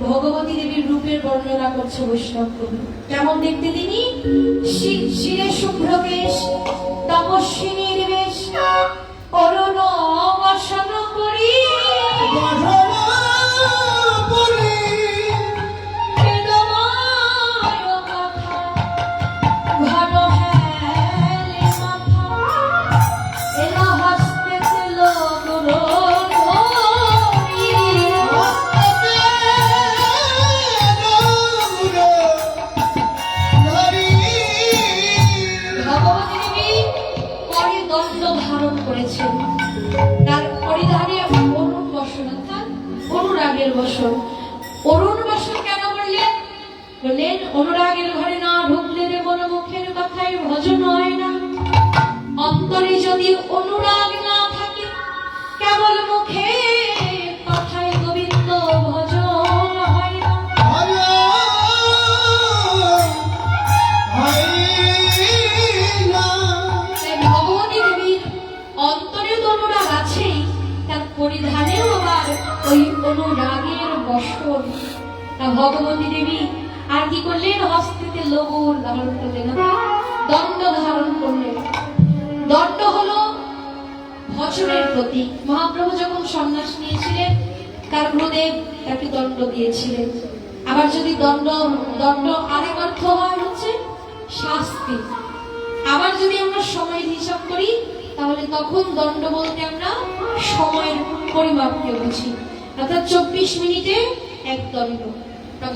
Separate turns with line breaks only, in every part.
ভগবতী দেবীর রূপের বর্ণনা করছে বৈষ্ণব কবি কেমন দেখতে তিনি? শিরে শুভ্র তপস্বিনীর বেশ করেছেন। তার পরিধানে অরুণ বসন, অর্থাৎ অনুরাগের বসন। অরুণ বসন কেন বললেন? বললেন, অনুরাগের ঘরে না ঢুকলে রে বন মুখের কথায় ভজন হয় না অন্তরে যদি অনুরাগ না থাকে, কেবল মুখে ওই অনুরাগের বসন। ভগবতী দেবী, আর কি করলেন? হস্তিতে লবণ ধারণ করলেন। দণ্ড ধারণ করলেন। দণ্ড হলো ভজনের প্রতীক। মহাপ্রভু যখন সন্ন্যাস নিয়েছিলেন, তার গুরুদেব তাকে দণ্ড দিয়েছিলেন। আবার যদি দণ্ড দণ্ড আরেক অর্থ হয় হচ্ছে শাস্তি। আবার যদি আমরা সময় হিসাব করি, তাহলে তখন দণ্ড বলতে আমরা সময়ের পরিমাপকে বুঝি। অর্থাৎ চব্বিশ মিনিটে এক দণ্ড। তা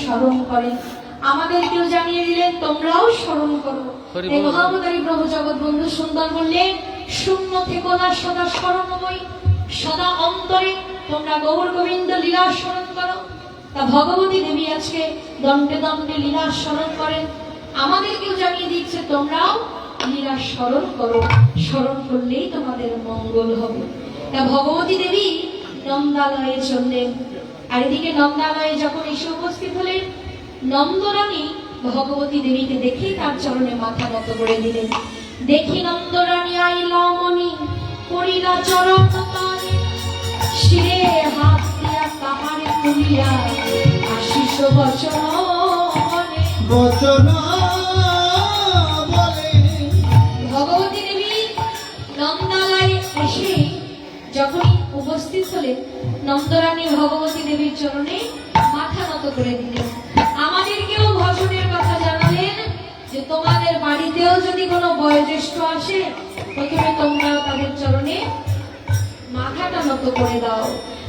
স্মরণ করেন আমাদেরকেও জানিয়ে দিলেন তোমরাও স্মরণ করো। মহাবতারী প্রভু জগৎ বন্ধু সুন্দর বললেন শূন্য থেকো না সদা স্মরণময় সদা অন্তরে তোমরা গৌর গোবিন্দ লীলা স্মরণ করো তা ভগবতী দেবী আজকে দণ্ডে দণ্ডে লীলা স্মরণ করেন। আমাদেরকেও জানিয়ে দিচ্ছে, তোমরাও লীলা স্মরণ করো। স্মরণ করলেই তোমাদের মঙ্গল হবে। তা ভগবতী দেবী নন্দালয়ে চললেন আর এদিকে নন্দালয়ে যখন এসে উপস্থিত হলেন, নন্দরানী ভগবতী দেবীকে দেখে তার চরণে মাথা নত করে দিলেন। দেখি নন্দরানী আইলা মনি করিলা চরণ শিরে হাত ভগবতী দেবী নন্দালয়ে এসে যখন উপস্থিত হলেন, নন্দরানী ভগবতী দেবীর চরণে মাথা নত করে দিলেন। আমাদেরকেও ভজনের কথা জানালেন যে, তোমাদের বাড়িতেও যদি কোনো বয়োজ্যেষ্ঠ আসে, প্রথমে তোমরা তাদের চরণে মাথাটা নত করে দাও।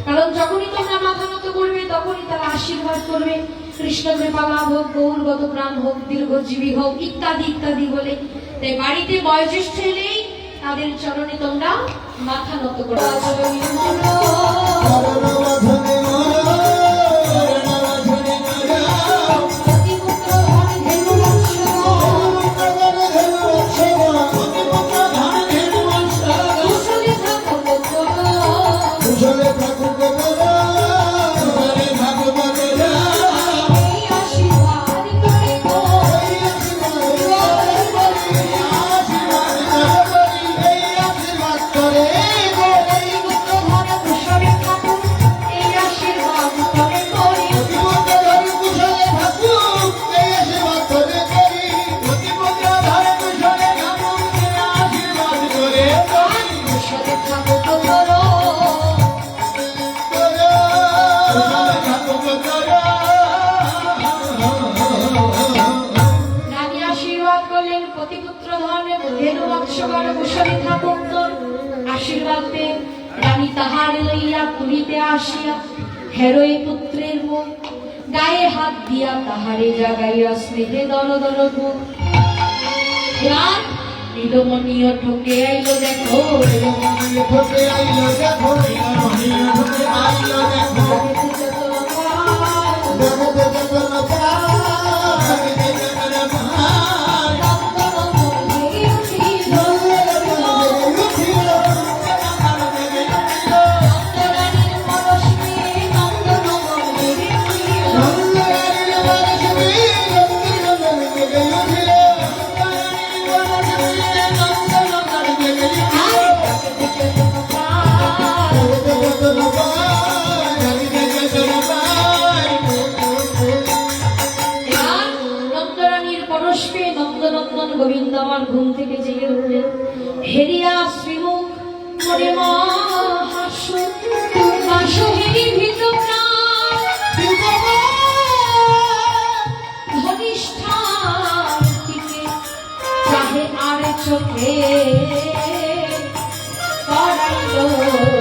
কারণ যখনই তোমরা মাথা নত করবে, তখনই তারা আশীর্বাদ করবে। কৃষ্ণ কৃপা লাভ হোক, গৌরগত প্রাণ হোক, দীর্ঘজীবী হোক, ইত্যাদি ইত্যাদি বলে। তাই বাড়িতে বয়োজ্যেষ্ঠ এলেই তাদের চরণে তোমরা মাথা নত করে। পঞ্চগড় কুশলী থাকুত্তর আশীর্বাদ। পেয়ে রানী তাহার লইয়া তুলিতে আসিয়া হেরোই পুত্রের মুখ। গায়ে হাত দিয়া তাহারে জাগাইয়া স্নেহে দর দর মুখ। নীলমণিও ঠকে আইলো দেখো।
নীলমণি ঠকে আইলো দেখো। নীলমণি ঠকে আইলো দেখো।
চোখে করাইল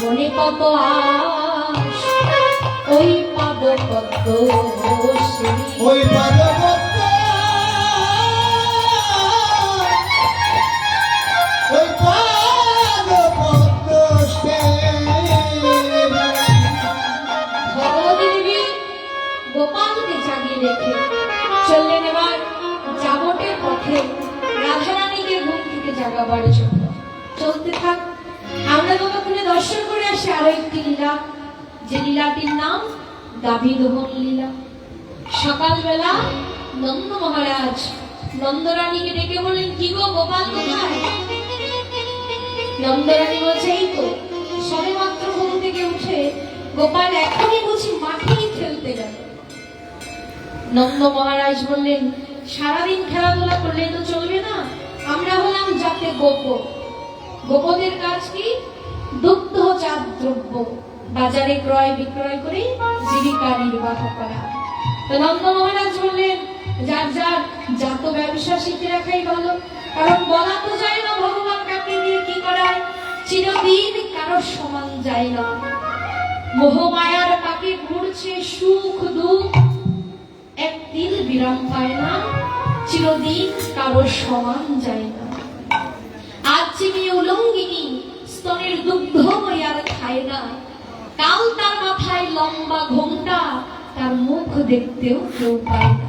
মনে কত আশ ওই পাব কত
ওই
গোপালকে জাগিয়ে রেখে চললেন এবার যাবটের পথে। রাধারানীকে ঘুম থেকে জাগাবার জন্য। চলতে থাক আমরা ততক্ষণে দর্শন করে আসি আরও একটি লীলা। যে লীলাটির নাম গাভী দোহন লীলা। সকালবেলা নন্দ মহারাজ নন্দরানীকে ডেকে বললেন, কি গো গোপাল, কোথায়? নন্দরানী বলছে, এই তো, সবে মাত্র ঘুম থেকে উঠে গোপাল এখনই বুঝি মাঠেই খেলতে গেল। নন্দ মহারাজ বললেন, সারাদিন খেলাধুলা করলে তো চলবে না, আমরা হলাম যাতে গোপ। গোপদের কাজ কি? দুগ্ধজাত দ্রব্য বাজারে ক্রয় বিক্রয় করে জীবিকা নির্বাহ করা। তো নন্দ মহারাজ বললেন, যার যার জাত ব্যবসা শিখে রাখাই ভালো। কারণ বলা তো যায় না ভগবান কাকে দিয়ে কি করায়। চিরদিন কারও সমান যায় না। মোহমায়ার পাকে ঘুরছে সুখ দুঃখ। এক তিল বিরাম পায় না, চিরদিন কারও সমান যায় না। খায় না। কাল তার মাথায় লম্বা ঘোমটা, তার মুখ দেখতেও কেউ পায় না।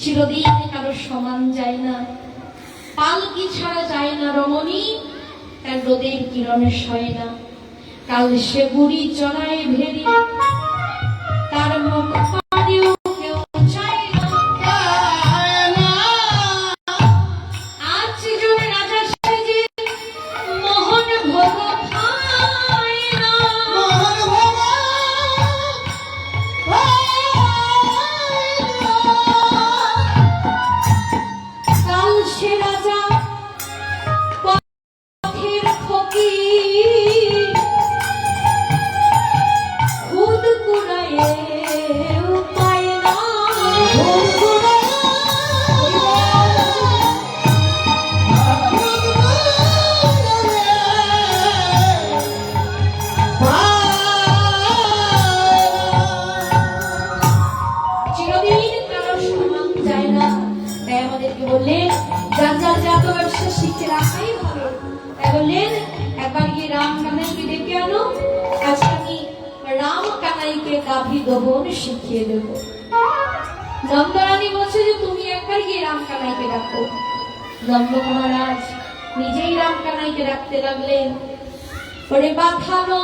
চিরদিন কারও সমান যায় না। পালকি ছাড়া যায় না রমণী, তার রোদের কিরণে সয় না। কাল সে বুড়ি চড়ায় ভেরি, তার মুখ দহন শিখিয়ে দেব। নন্দরানী বলছে যে, তুমি একবার গিয়ে রাম কানাইকে ডাকো। নন্দ মহারাজ নিজেই রাম কানাইকে ডাকতে লাগলেন। ওরে বাথানো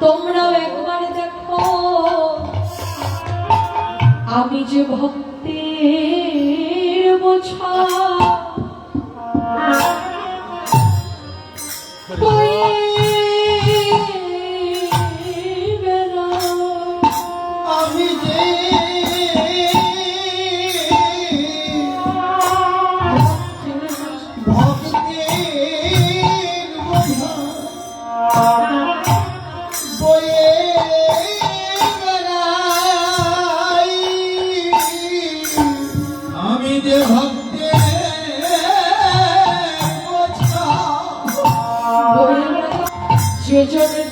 তোমরাও একবার দেখো। আমি যে ভক্তি বোঝা।
Major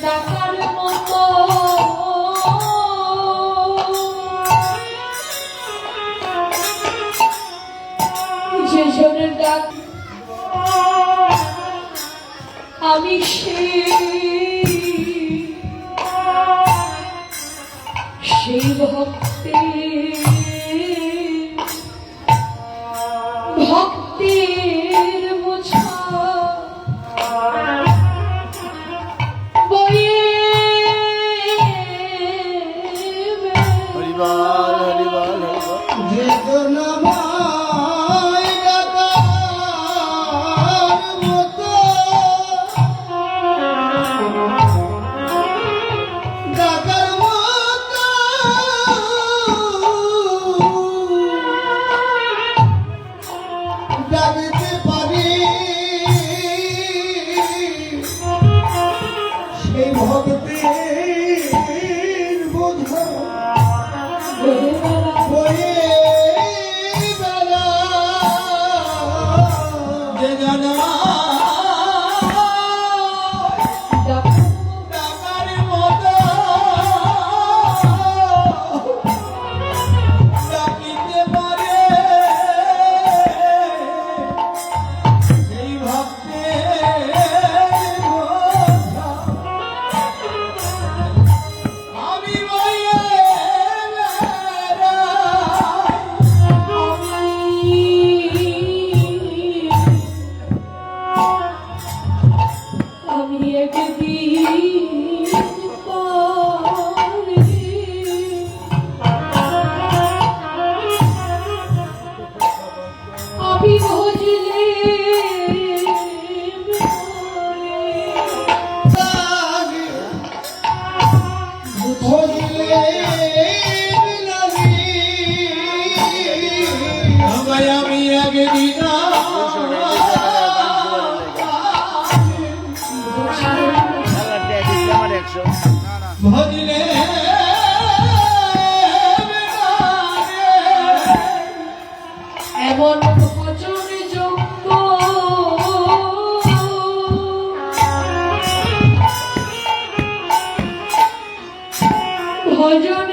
God. যে
যার pollo